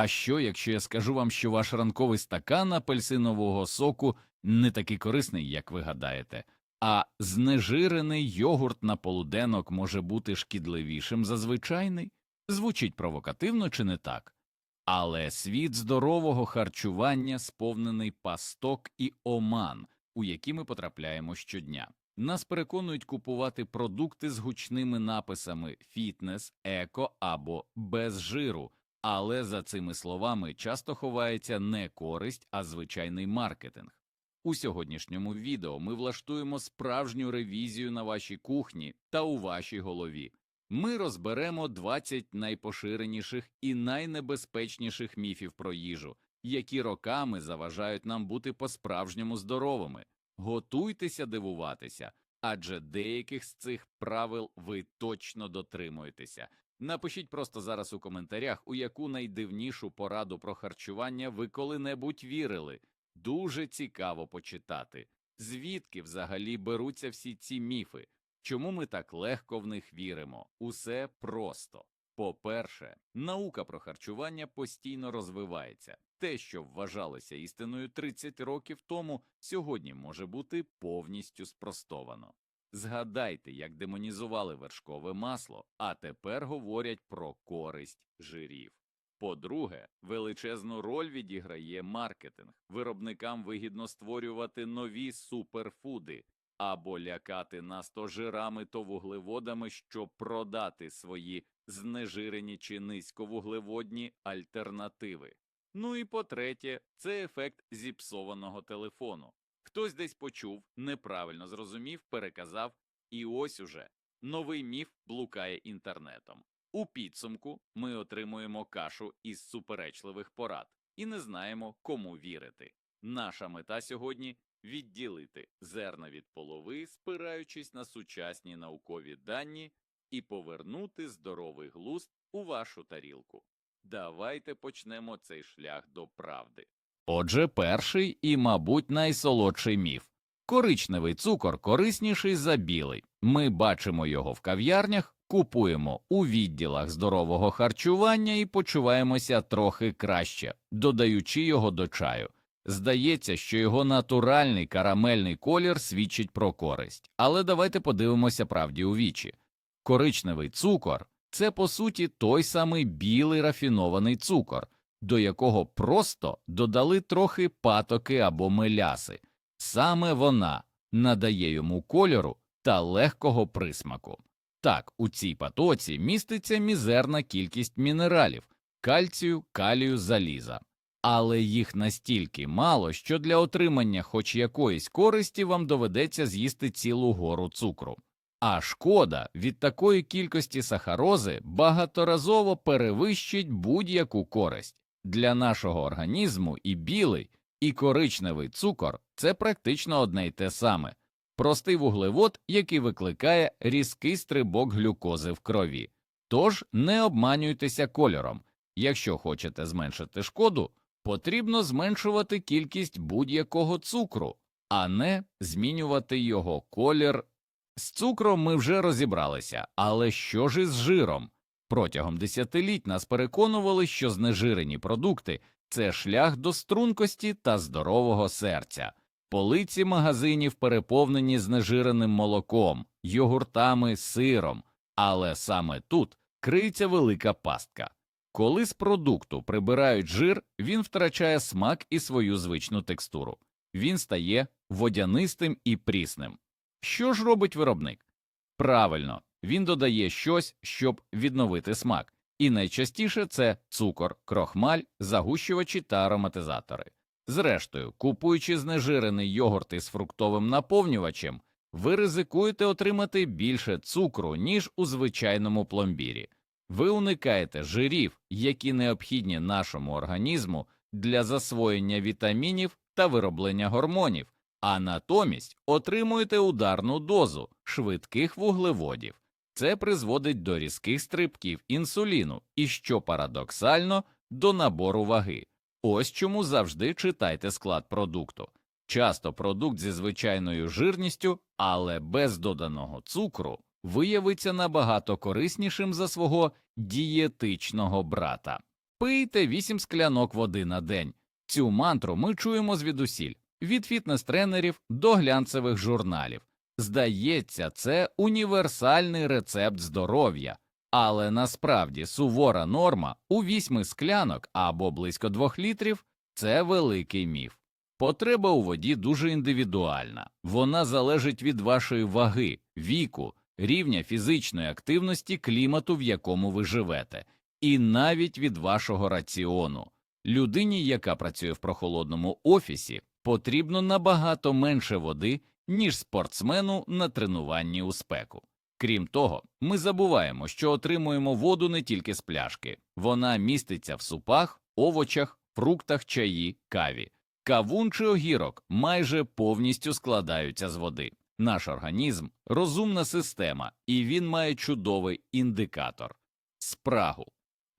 А що, якщо я скажу вам, що ваш ранковий стакан апельсинового соку не такий корисний, як ви гадаєте, а знежирений йогурт на полуденок може бути шкідливішим за звичайний? Звучить провокативно чи не так? Але світ здорового харчування сповнений пасток і оман, у які ми потрапляємо щодня. Нас переконують купувати продукти з гучними написами фітнес, еко або без жиру, але за цими словами часто ховається не користь, а звичайний маркетинг. У сьогоднішньому відео ми влаштуємо справжню ревізію на вашій кухні та у вашій голові. Ми розберемо 20 найпоширеніших і найнебезпечніших міфів про їжу, які роками заважають нам бути по-справжньому здоровими. Готуйтеся дивуватися, адже деяких з цих правил ви точно дотримуєтеся. Напишіть просто зараз у коментарях, у яку найдивнішу пораду про харчування ви коли-небудь вірили. Дуже цікаво почитати, звідки взагалі беруться всі ці міфи, чому ми так легко в них віримо. Усе просто. По-перше, наука про харчування постійно розвивається. Те, що вважалося істиною 30 років тому, сьогодні може бути повністю спростовано. Згадайте, як демонізували вершкове масло, а тепер говорять про користь жирів. По-друге, величезну роль відіграє маркетинг. Виробникам вигідно створювати нові суперфуди або лякати нас то жирами, то вуглеводами, щоб продати свої знежирені чи низьковуглеводні альтернативи. Ну і по-третє, це ефект зіпсованого телефону. Хтось десь почув, неправильно зрозумів, переказав, і ось уже новий міф блукає інтернетом. У підсумку ми отримуємо кашу із суперечливих порад і не знаємо, кому вірити. Наша мета сьогодні відділити зерна від полови, спираючись на сучасні наукові дані, і повернути здоровий глузд у вашу тарілку. Давайте почнемо цей шлях до правди. Отже, перший і, мабуть, найсолодший міф. Коричневий цукор корисніший за білий. Ми бачимо його в кав'ярнях, купуємо у відділах здорового харчування і почуваємося трохи краще, додаючи його до чаю. Здається, що його натуральний карамельний колір свідчить про користь. Але давайте подивимося правді у вічі. Коричневий цукор це по суті той самий білий рафінований цукор, до якого просто додали трохи патоки або меляси. Саме вона надає йому кольору та легкого присмаку. Так, у цій патоці міститься мізерна кількість мінералів кальцію, калію, заліза, але їх настільки мало, що для отримання хоч якоїсь користі вам доведеться з'їсти цілу гору цукру. А шкода від такої кількості сахарози багаторазово перевищить будь-яку користь. Для нашого організму і білий, і коричневий цукор це практично одне й те саме простий вуглевод, який викликає різкий стрибок глюкози в крові. Тож не обманюйтеся кольором. Якщо хочете зменшити шкоду, потрібно зменшувати кількість будь-якого цукру, а не змінювати його колір. З цукром ми вже розібралися, але що ж із жиром? Протягом десятиліть нас переконували, що знежирені продукти це шлях до стрункості та здорового серця. Полиці магазинів переповнені знежиреним молоком, йогуртами, сиром, але саме тут криється велика пастка. Коли з продукту прибирають жир, він втрачає смак і свою звичну текстуру. Він стає водянистим і прісним. Що ж робить виробник? Правильно, він додає щось, щоб відновити смак, і найчастіше це цукор, крохмаль, загущувачі та ароматизатори. Зрештою, купуючи знежирений йогурт із фруктовим наповнювачем, ви ризикуєте отримати більше цукру, ніж у звичайному пломбірі. Ви уникаєте жирів, які необхідні нашому організму для засвоєння вітамінів та вироблення гормонів, а натомість отримуєте ударну дозу швидких вуглеводів. Це призводить до різких стрибків інсуліну і, що парадоксально, до набору ваги. Ось чому завжди читайте склад продукту. Часто продукт зі звичайною жирністю, але без доданого цукру, виявиться набагато кориснішим за свого дієтичного брата. Пийте 8 склянок води на день. Цю мантру ми чуємо звідусіль від фітнес-тренерів до глянцевих журналів. Здається, це універсальний рецепт здоров'я, але насправді сувора норма у 8 склянок або близько 2 літрів це великий міф. Потреба у воді дуже індивідуальна, вона залежить від вашої ваги, віку, рівня фізичної активності, клімату, в якому ви живете, і навіть від вашого раціону. Людині, яка працює в прохолодному офісі, потрібно набагато менше води, ніж спортсмену на тренуванні у спеку. Крім того, ми забуваємо, що отримуємо воду не тільки з пляшки, вона міститься в супах, овочах, фруктах, чаї, каві. Кавун чи огірок майже повністю складаються з води. Наш організм розумна система, і він має чудовий індикатор спрагу.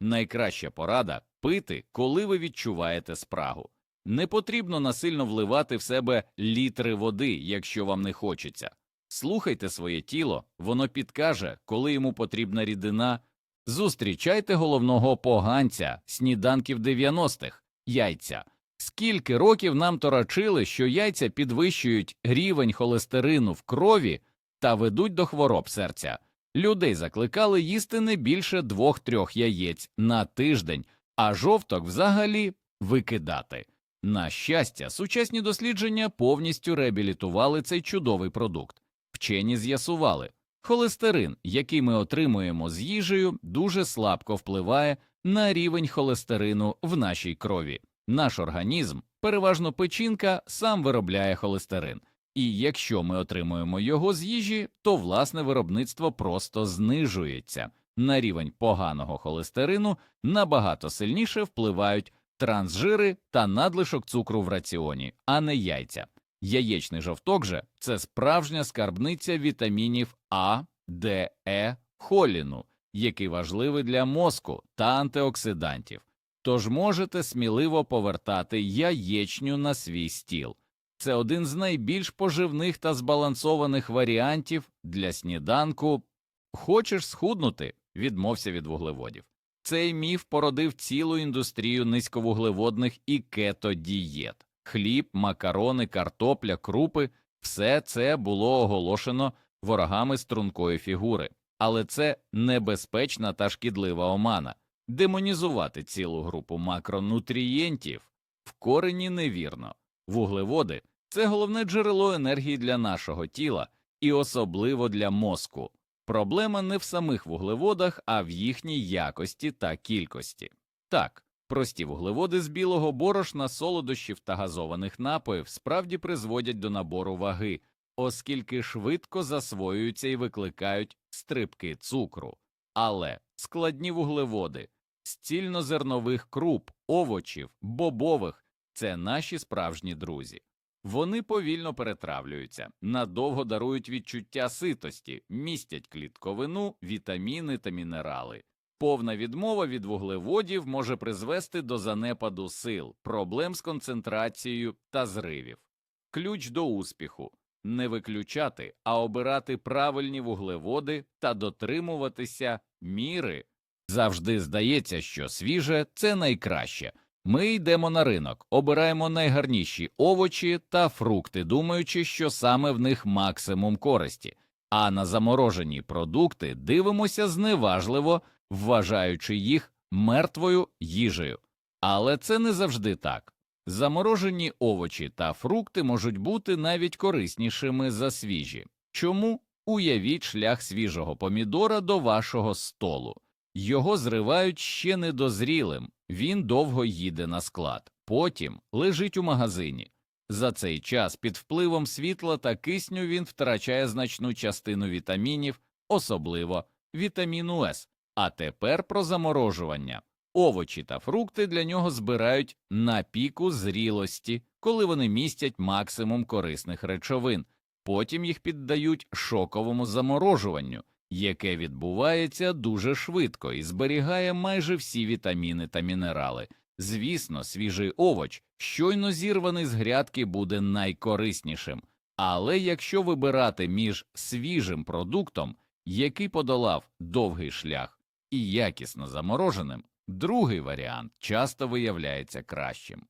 Найкраща порада пити, коли ви відчуваєте спрагу. Не потрібно насильно вливати в себе літри води, якщо вам не хочеться. Слухайте своє тіло, воно підкаже, коли йому потрібна рідина. Зустрічайте головного поганця сніданків 90-х – яйця. Скільки років нам торачили, що яйця підвищують рівень холестерину в крові та ведуть до хвороб серця. Людей закликали їсти не більше двох-трьох яєць на тиждень, а жовток взагалі викидати. На щастя, сучасні дослідження повністю реабілітували цей чудовий продукт. Вчені з'ясували, холестерин, який ми отримуємо з їжею, дуже слабко впливає на рівень холестерину в нашій крові. Наш організм, переважно печінка, сам виробляє холестерин, і якщо ми отримуємо його з їжі, то власне виробництво просто знижується. На рівень поганого холестерину набагато сильніше впливають трансжири та надлишок цукру в раціоні, а не яйця. Яєчний жовток же це справжня скарбниця вітамінів А, Д, Е, холіну, який важливий для мозку та антиоксидантів. Тож можете сміливо повертати яєчню на свій стіл. Це один з найбільш поживних та збалансованих варіантів для сніданку. Хочеш схуднути, відмовся від вуглеводів. Цей міф породив цілу індустрію низьковуглеводних і кето-дієт. Хліб, макарони, картопля, крупи все це було оголошено ворогами стрункої фігури, але це небезпечна та шкідлива омана. Демонізувати цілу групу макронутрієнтів в корені невірно. Вуглеводи це головне джерело енергії для нашого тіла і особливо для мозку. Проблема не в самих вуглеводах, а в їхній якості та кількості. Так, прості вуглеводи з білого борошна, солодощів та газованих напоїв справді призводять до набору ваги, оскільки швидко засвоюються і викликають стрибки цукру. Але складні вуглеводи з цільнозернових круп, овочів, бобових це наші справжні друзі. Вони повільно перетравлюються, надовго дарують відчуття ситості, містять клітковину, вітаміни та мінерали. Повна відмова від вуглеводів може призвести до занепаду сил, проблем з концентрацією та зривів. Ключ до успіху не виключати, а обирати правильні вуглеводи та дотримуватися міри. Завжди здається, що свіже це найкраще. Ми йдемо на ринок, обираємо найгарніші овочі та фрукти, думаючи, що саме в них максимум користі, а на заморожені продукти дивимося зневажливо, вважаючи їх мертвою їжею. Але це не завжди так. Заморожені овочі та фрукти можуть бути навіть кориснішими за свіжі. Чому уявіть шлях свіжого помідора до вашого столу? Його зривають ще недозрілим, він довго їде на склад, потім лежить у магазині. За цей час під впливом світла та кисню він втрачає значну частину вітамінів, особливо вітаміну С. А тепер про заморожування. Овочі та фрукти для нього збирають на піку зрілості, коли вони містять максимум корисних речовин, потім їх піддають шоковому заморожуванню, яке відбувається дуже швидко і зберігає майже всі вітаміни та мінерали. Звісно, свіжий овоч, щойно зірваний з грядки, буде найкориснішим, але якщо вибирати між свіжим продуктом, який подолав довгий шлях, і якісно замороженим, Другий варіант часто виявляється кращим.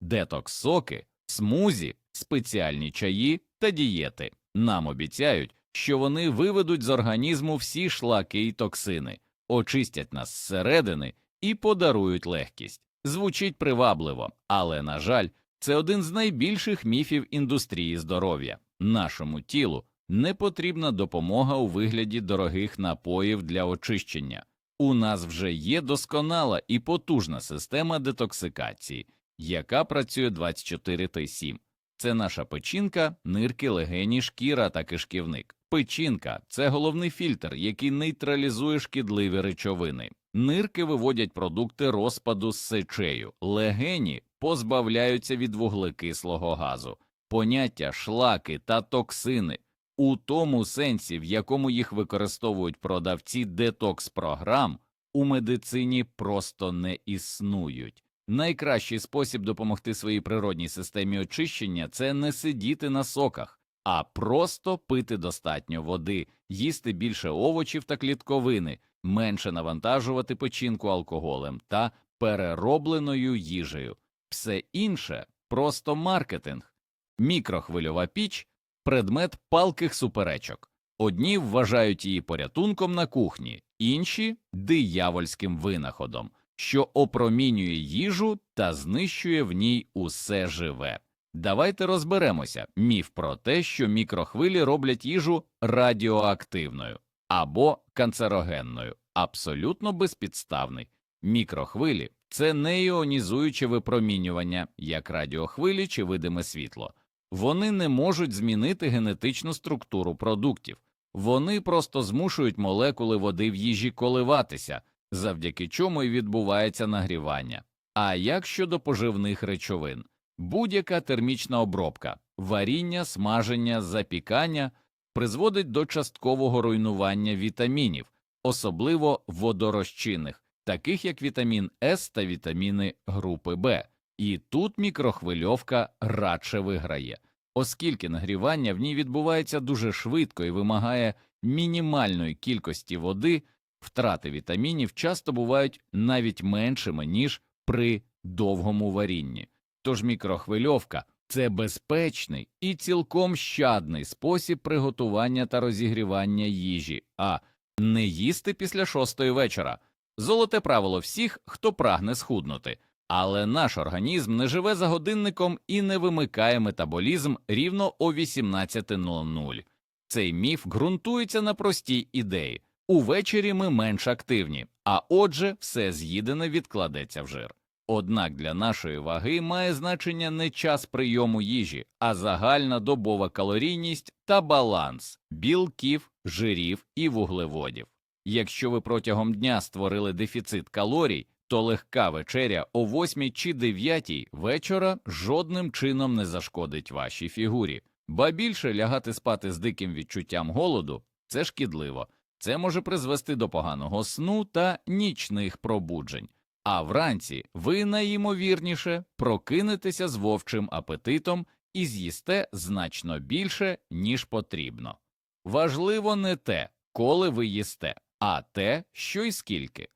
Детокс-соки, смузі, спеціальні чаї та дієти нам обіцяють, що вони виведуть з організму всі шлаки й токсини, очистять нас зсередини і подарують легкість. Звучить привабливо, але, на жаль, це один з найбільших міфів індустрії здоров'я. Нашому тілу не потрібна допомога у вигляді дорогих напоїв для очищення. У нас вже є досконала і потужна система детоксикації, яка працює 24 та 7. Це наша печінка, нирки, легені, шкіра та кишківник. Печінка це головний фільтр, який нейтралізує шкідливі речовини. Нирки виводять продукти розпаду з сечею, легені позбавляються від вуглекислого газу, поняття шлаки та токсини у тому сенсі, в якому їх використовують продавці детокс-програм, у медицині просто не існують. Найкращий спосіб допомогти своїй природній системі очищення це не сидіти на соках, а просто пити достатньо води, їсти більше овочів та клітковини, менше навантажувати печінку алкоголем та переробленою їжею. Все інше просто маркетинг. Мікрохвильова піч предмет палких суперечок. Одні вважають її порятунком на кухні, інші диявольським винаходом, що опромінює їжу та знищує в ній усе живе. Давайте розберемося міф про те, що мікрохвилі роблять їжу радіоактивною або канцерогенною, абсолютно безпідставний. Мікрохвилі це не іонізуюче випромінювання, як радіохвилі чи видиме світло. Вони не можуть змінити генетичну структуру продуктів, вони просто змушують молекули води в їжі коливатися, завдяки чому і відбувається нагрівання. А як щодо поживних речовин, будь-яка термічна обробка, варіння, смаження, запікання призводить до часткового руйнування вітамінів, особливо водорозчинних, таких як вітамін С та вітаміни групи Б. І тут мікрохвильовка радше виграє, оскільки нагрівання в ній відбувається дуже швидко і вимагає мінімальної кількості води, втрати вітамінів часто бувають навіть меншими, ніж при довгому варінні. Тож мікрохвильовка це безпечний і цілком щадний спосіб приготування та розігрівання їжі, а не їсти після шостої вечора. Золоте правило всіх, хто прагне схуднути. Але наш організм не живе за годинником і не вимикає метаболізм рівно о 18.00. Цей міф ґрунтується на простій ідеї увечері ми менш активні, а отже, все з'їдене відкладеться в жир. Однак для нашої ваги має значення не час прийому їжі, а загальна добова калорійність та баланс білків, жирів і вуглеводів. Якщо ви протягом дня створили дефіцит калорій, то легка вечеря о 8 чи 9 вечора жодним чином не зашкодить вашій фігурі, ба більше лягати спати з диким відчуттям голоду це шкідливо, це може призвести до поганого сну та нічних пробуджень. А вранці ви найімовірніше прокинетеся з вовчим апетитом і з'їсте значно більше, ніж потрібно. Важливо не те, коли ви їсте, а те, що й скільки.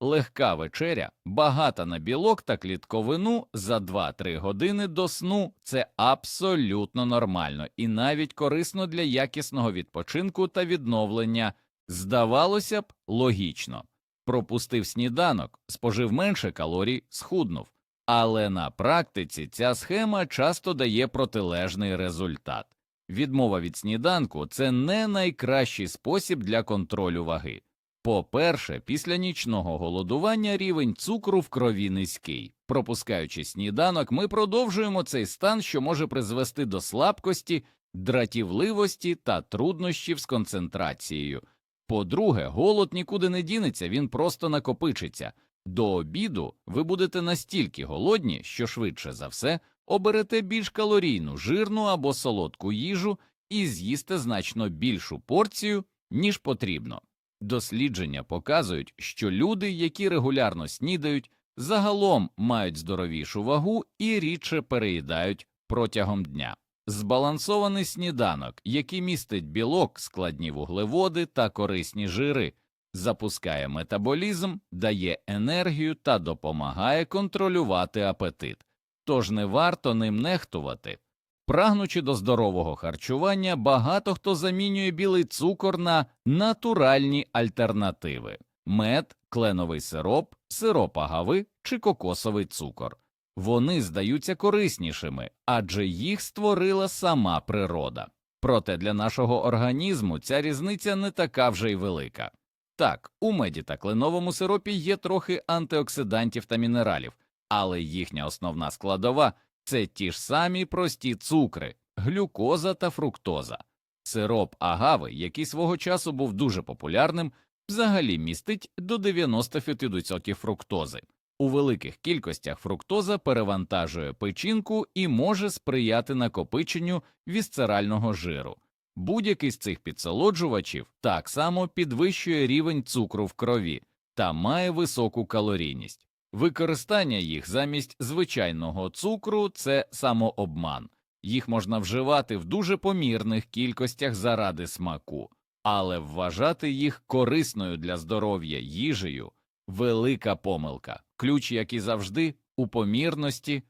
Легка вечеря, багата на білок та клітковину за 2-3 години до сну це абсолютно нормально і навіть корисно для якісного відпочинку та відновлення. Здавалося б, логічно. Пропустив сніданок, спожив менше калорій, схуднув. Але на практиці ця схема часто дає протилежний результат. Відмова від сніданку це не найкращий спосіб для контролю ваги. По-перше, після нічного голодування рівень цукру в крові низький. Пропускаючи сніданок, ми продовжуємо цей стан, що може призвести до слабкості, дратівливості та труднощів з концентрацією. По-друге, голод нікуди не дінеться, він просто накопичиться. До обіду ви будете настільки голодні, що швидше за все оберете більш калорійну, жирну або солодку їжу і з'їсте значно більшу порцію, ніж потрібно. Дослідження показують, що люди, які регулярно снідають, загалом мають здоровішу вагу і рідше переїдають протягом дня. Збалансований сніданок, який містить білок, складні вуглеводи та корисні жири, запускає метаболізм, дає енергію та допомагає контролювати апетит. Тож не варто ним нехтувати. Прагнучи до здорового харчування, багато хто замінює білий цукор на натуральні альтернативи мед, кленовий сироп, сироп агави чи кокосовий цукор. Вони здаються кориснішими, адже їх створила сама природа. Проте для нашого організму ця різниця не така вже й велика. Так, у меді та кленовому сиропі є трохи антиоксидантів та мінералів, але їхня основна складова це ті ж самі прості цукри, глюкоза та фруктоза. Сироп агави, який свого часу був дуже популярним, взагалі містить до 95% фруктози. У великих кількостях фруктоза перевантажує печінку і може сприяти накопиченню вісцерального жиру. Будь-який з цих підсолоджувачів так само підвищує рівень цукру в крові та має високу калорійність. Використання їх замість звичайного цукру це самообман. Їх можна вживати в дуже помірних кількостях заради смаку, але вважати їх корисною для здоров'я їжею велика помилка. Ключ, як і завжди, у помірності.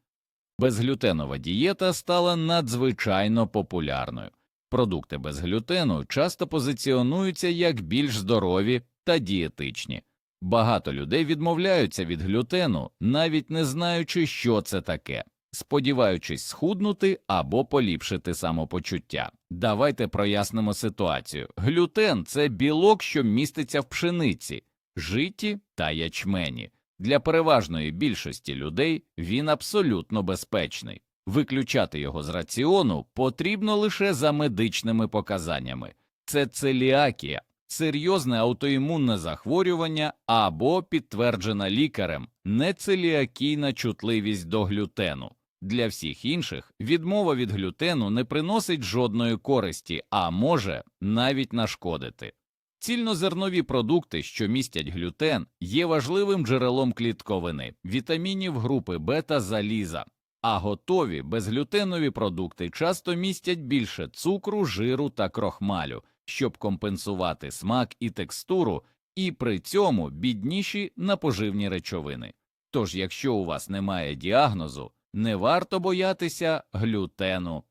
Безглютенова дієта стала надзвичайно популярною. Продукти без глютену часто позиціонуються як більш здорові та дієтичні. Багато людей відмовляються від глютену, навіть не знаючи, що це таке, сподіваючись схуднути або поліпшити самопочуття. Давайте прояснимо ситуацію. Глютен це білок, що міститься в пшениці, житі та ячмені. Для переважної більшості людей він абсолютно безпечний. Виключати його з раціону потрібно лише за медичними показаннями. Це целіакія, серйозне аутоімунне захворювання або підтверджена лікарем нецеліакійна чутливість до глютену. Для всіх інших відмова від глютену не приносить жодної користі, а може навіть нашкодити. Цільнозернові продукти, що містять глютен, є важливим джерелом клітковини, вітамінів групи бета заліза, а готові безглютенові продукти часто містять більше цукру, жиру та крохмалю, щоб компенсувати смак і текстуру, і при цьому бідніші на поживні речовини. Тож, якщо у вас немає діагнозу, не варто боятися глютену.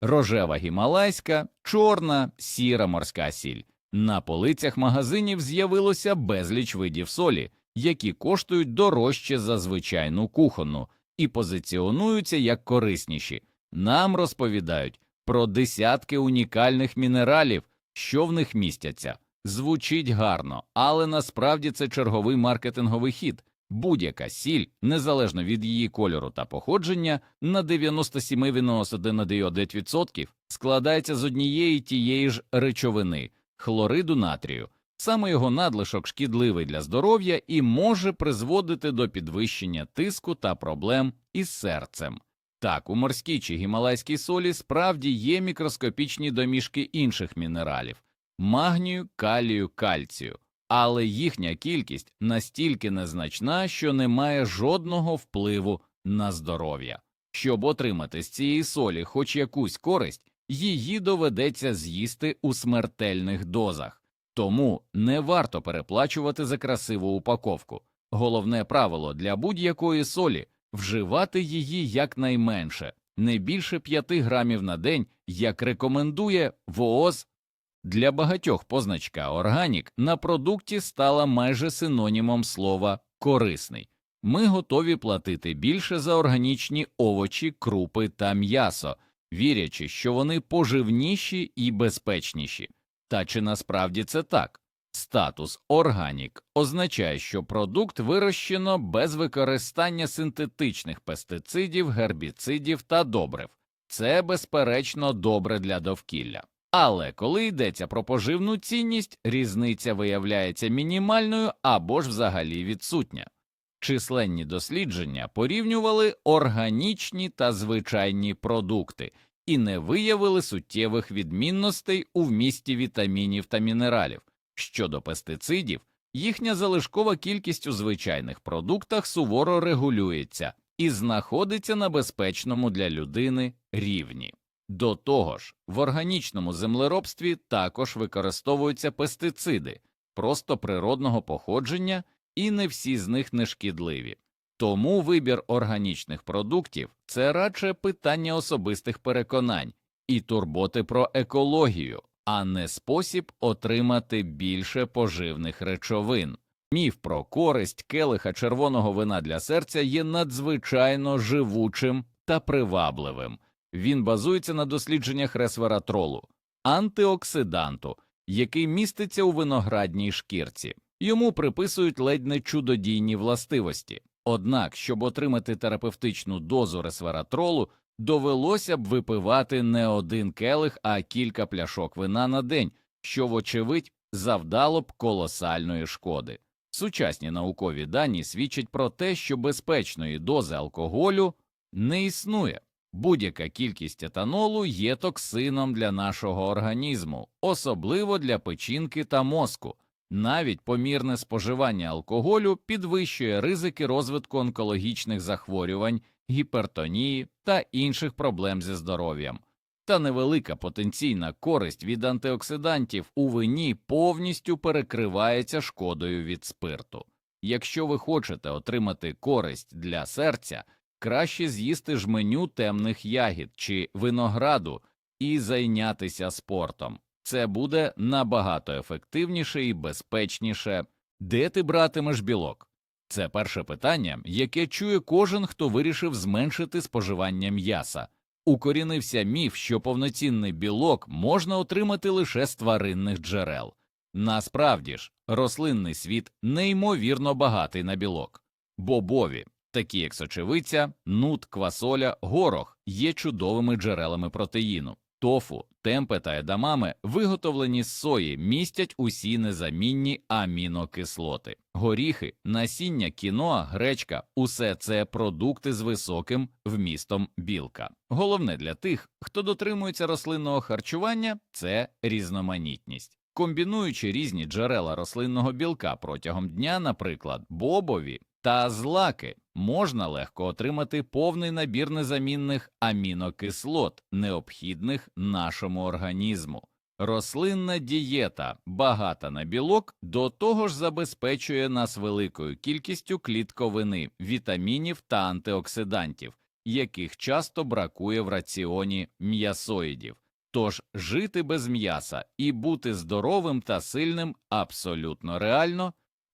Рожева гімалайська, чорна, сіра морська сіль. На полицях магазинів з'явилося безліч видів солі, які коштують дорожче за звичайну кухонну і позиціонуються як корисніші. Нам розповідають про десятки унікальних мінералів, що в них містяться. Звучить гарно, але насправді це черговий маркетинговий хід. Будь-яка сіль, незалежно від її кольору та походження, на 97,99% складається з однієї тієї ж речовини хлориду натрію. Саме його надлишок шкідливий для здоров'я і може призводити до підвищення тиску та проблем із серцем. Так, у морській чи гімалайській солі справді є мікроскопічні домішки інших мінералів магнію, калію, кальцію, але їхня кількість настільки незначна, що не має жодного впливу на здоров'я. Щоб отримати з цієї солі хоч якусь користь, її доведеться з'їсти у смертельних дозах. Тому не варто переплачувати за красиву упаковку. Головне правило для будь-якої солі вживати її якнайменше, не більше 5 грамів на день, як рекомендує ВООЗ. Для багатьох позначка органік на продукті стала майже синонімом слова корисний. Ми готові платити більше за органічні овочі, крупи та м'ясо, вірячи, що вони поживніші і безпечніші. Та чи насправді це так? Статус органік означає, що продукт вирощено без використання синтетичних пестицидів, гербіцидів та добрив. Це, безперечно, добре для довкілля. Але коли йдеться про поживну цінність, різниця виявляється мінімальною або ж взагалі відсутня. Численні дослідження порівнювали органічні та звичайні продукти і не виявили суттєвих відмінностей у вмісті вітамінів та мінералів. Щодо пестицидів, їхня залишкова кількість у звичайних продуктах суворо регулюється і знаходиться на безпечному для людини рівні. До того ж, в органічному землеробстві також використовуються пестициди, просто природного походження, і не всі з них не шкідливі. Тому вибір органічних продуктів це радше питання особистих переконань і турботи про екологію, а не спосіб отримати більше поживних речовин. Міф про користь келиха червоного вина для серця є надзвичайно живучим та привабливим. Він базується на дослідженнях ресвератролу, антиоксиданту, який міститься у виноградній шкірці. Йому приписують ледь не чудодійні властивості. Однак, щоб отримати терапевтичну дозу ресвератролу, довелося б випивати не один келих, а кілька пляшок вина на день, що, вочевидь, завдало б колосальної шкоди. Сучасні наукові дані свідчать про те, що безпечної дози алкоголю не існує. Будь-яка кількість етанолу є токсином для нашого організму, особливо для печінки та мозку. Навіть помірне споживання алкоголю підвищує ризики розвитку онкологічних захворювань, гіпертонії та інших проблем зі здоров'ям. Та невелика потенційна користь від антиоксидантів у вині повністю перекривається шкодою від спирту. Якщо ви хочете отримати користь для серця, краще з'їсти жменю темних ягід чи винограду і зайнятися спортом. Це буде набагато ефективніше і безпечніше. Де ти братимеш білок? Це перше питання, яке чує кожен, хто вирішив зменшити споживання м'яса. Укорінився міф, що повноцінний білок можна отримати лише з тваринних джерел. Насправді ж, рослинний світ неймовірно багатий на білок. Бобові, такі як сочевиця, нут, квасоля, горох, є чудовими джерелами протеїну. Тофу, темпе та едамами, виготовлені з сої, містять усі незамінні амінокислоти. Горіхи, насіння кіноа, гречка усе це продукти з високим вмістом білка. Головне для тих, хто дотримується рослинного харчування, це різноманітність. Комбінуючи різні джерела рослинного білка протягом дня, наприклад, бобові та злаки, можна легко отримати повний набір незамінних амінокислот, необхідних нашому організму. Рослинна дієта, багата на білок, до того ж забезпечує нас великою кількістю клітковини, вітамінів та антиоксидантів, яких часто бракує в раціоні м'ясоїдів. Тож жити без м'яса і бути здоровим та сильним абсолютно реально.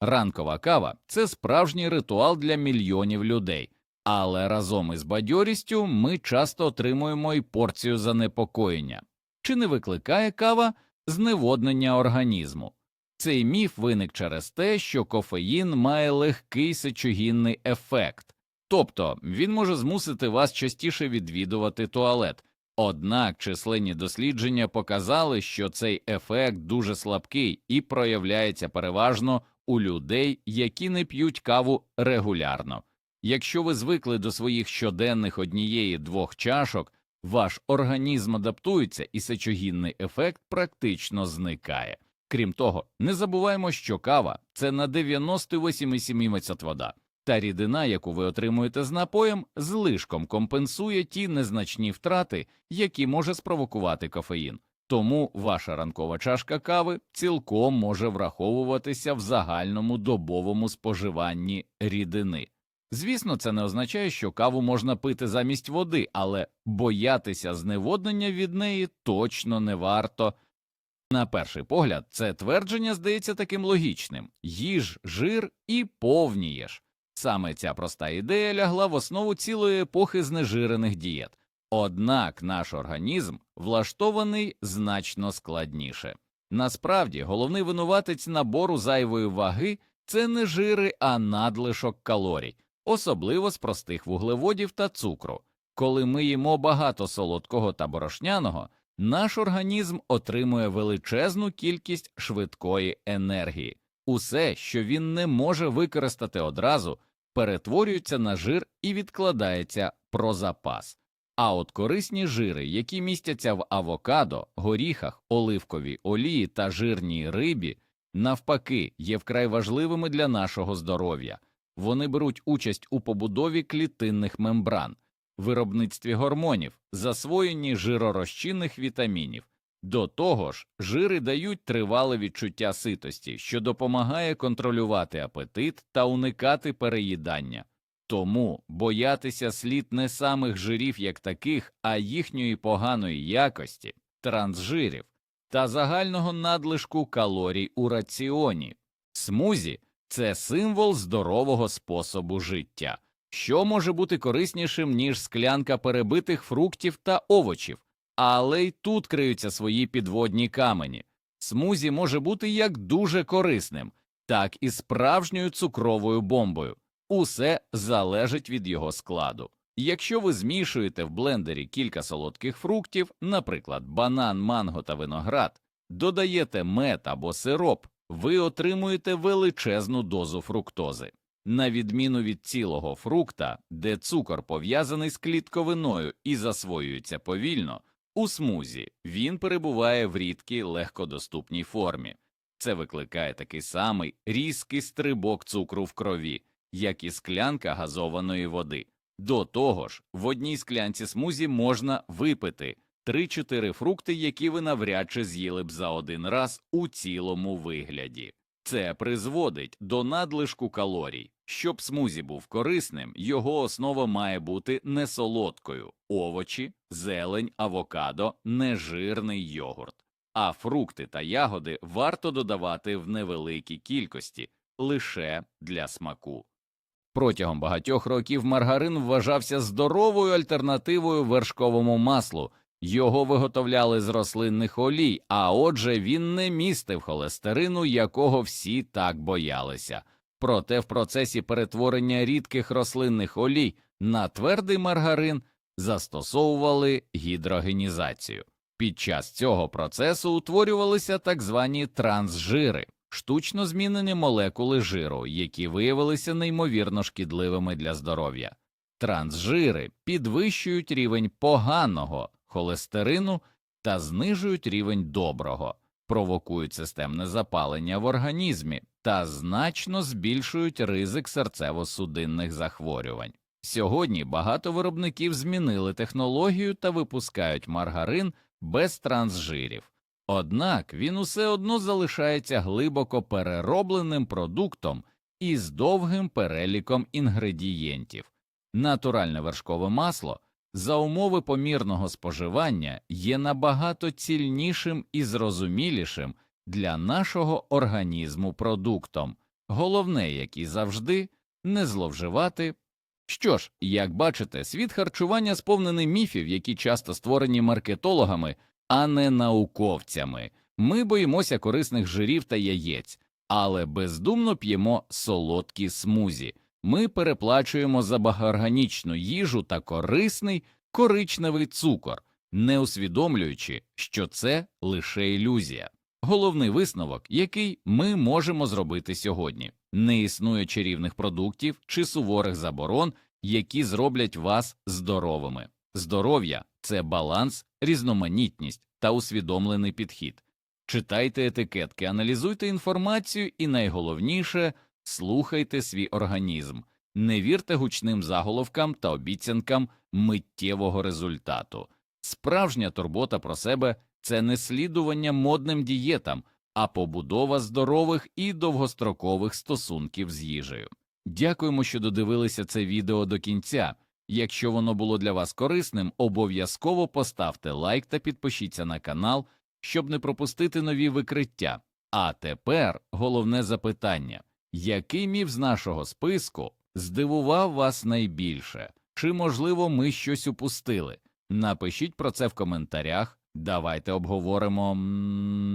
Ранкова кава це справжній ритуал для мільйонів людей, але разом із бадьорістю ми часто отримуємо й порцію занепокоєння. Чи не викликає кава зневоднення організму? Цей міф виник через те, що кофеїн має легкий сечогінний ефект, тобто він може змусити вас частіше відвідувати туалет. Однак численні дослідження показали, що цей ефект дуже слабкий і проявляється переважно у людей, які не п'ють каву регулярно. Якщо ви звикли до своїх щоденних однієї двох чашок, ваш організм адаптується і сечогінний ефект практично зникає. Крім того, не забуваємо, що кава це на 98,7% вода, та рідина, яку ви отримуєте з напоєм, злишком компенсує ті незначні втрати, які може спровокувати кофеїн. Тому ваша ранкова чашка кави цілком може враховуватися в загальному добовому споживанні рідини. Звісно, це не означає, що каву можна пити замість води, але боятися зневоднення від неї точно не варто. На перший погляд, це твердження здається таким логічним їж жир і повнієш. Саме ця проста ідея лягла в основу цілої епохи знежирених дієт. Однак наш організм влаштований значно складніше. Насправді, головний винуватець набору зайвої ваги це не жири, а надлишок калорій, особливо з простих вуглеводів та цукру. Коли ми їмо багато солодкого та борошняного, наш організм отримує величезну кількість швидкої енергії. Усе, що він не може використати одразу, перетворюється на жир і відкладається про запас. А от корисні жири, які містяться в авокадо, горіхах, оливковій олії та жирній рибі, навпаки, є вкрай важливими для нашого здоров'я. Вони беруть участь у побудові клітинних мембран, виробництві гормонів, засвоєнні жиророзчинних вітамінів До того ж, жири дають тривале відчуття ситості, що допомагає контролювати апетит та уникати переїдання. Тому боятися слід не самих жирів як таких, а їхньої поганої якості, трансжирів та загального надлишку калорій у раціоні. Смузі це символ здорового способу життя, що може бути кориснішим, ніж склянка перебитих фруктів та овочів, але й тут криються свої підводні камені. Смузі може бути як дуже корисним, так і справжньою цукровою бомбою. Усе залежить від його складу. Якщо ви змішуєте в блендері кілька солодких фруктів, наприклад, банан, манго та виноград, додаєте мед або сироп, ви отримуєте величезну дозу фруктози. На відміну від цілого фрукта, де цукор пов'язаний з клітковиною і засвоюється повільно, у смузі він перебуває в рідкій легкодоступній формі. Це викликає такий самий різкий стрибок цукру в крові, як і склянка газованої води. До того ж, в одній склянці смузі можна випити 3-4 фрукти, які ви навряд чи з'їли б за один раз у цілому вигляді. Це призводить до надлишку калорій. Щоб смузі був корисним, його основа має бути не солодкою овочі, зелень, авокадо, нежирний йогурт. А фрукти та ягоди варто додавати в невеликій кількості лише для смаку. Протягом багатьох років маргарин вважався здоровою альтернативою вершковому маслу. Його виготовляли з рослинних олій, а отже, він не містив холестерину, якого всі так боялися. Проте в процесі перетворення рідких рослинних олій на твердий маргарин застосовували гідрогенізацію. Під час цього процесу утворювалися так звані трансжири, штучно змінені молекули жиру, які виявилися неймовірно шкідливими для здоров'я. Трансжири підвищують рівень поганого холестерину та знижують рівень доброго, провокують системне запалення в організмі та значно збільшують ризик серцево-судинних захворювань. Сьогодні багато виробників змінили технологію та випускають маргарин без трансжирів. Однак він усе одно залишається глибоко переробленим продуктом із довгим переліком інгредієнтів. Натуральне вершкове масло за умови помірного споживання є набагато цільнішим і зрозумілішим для нашого організму продуктом, головне, як і завжди, не зловживати. Що ж, як бачите, світ харчування сповнений міфів, які часто створені маркетологами, а не науковцями. Ми боїмося корисних жирів та яєць, але бездумно п'ємо солодкі смузі. Ми переплачуємо за багаорганічну їжу та корисний коричневий цукор, не усвідомлюючи, що це лише ілюзія. Головний висновок, який ми можемо зробити сьогодні, не існує чарівних продуктів чи суворих заборон, які зроблять вас здоровими. Здоров'я це баланс, різноманітність та усвідомлений підхід. Читайте етикетки, аналізуйте інформацію і найголовніше слухайте свій організм, не вірте гучним заголовкам та обіцянкам миттєвого результату. Справжня турбота про себе це не слідування модним дієтам, а побудова здорових і довгострокових стосунків з їжею. Дякуємо, що додивилися це відео до кінця. Якщо воно було для вас корисним, обов'язково поставте лайк та підпишіться на канал, щоб не пропустити нові викриття. А тепер головне запитання який міф з нашого списку здивував вас найбільше? Чи, можливо, ми щось упустили? Напишіть про це в коментарях. Давайте обговоримо.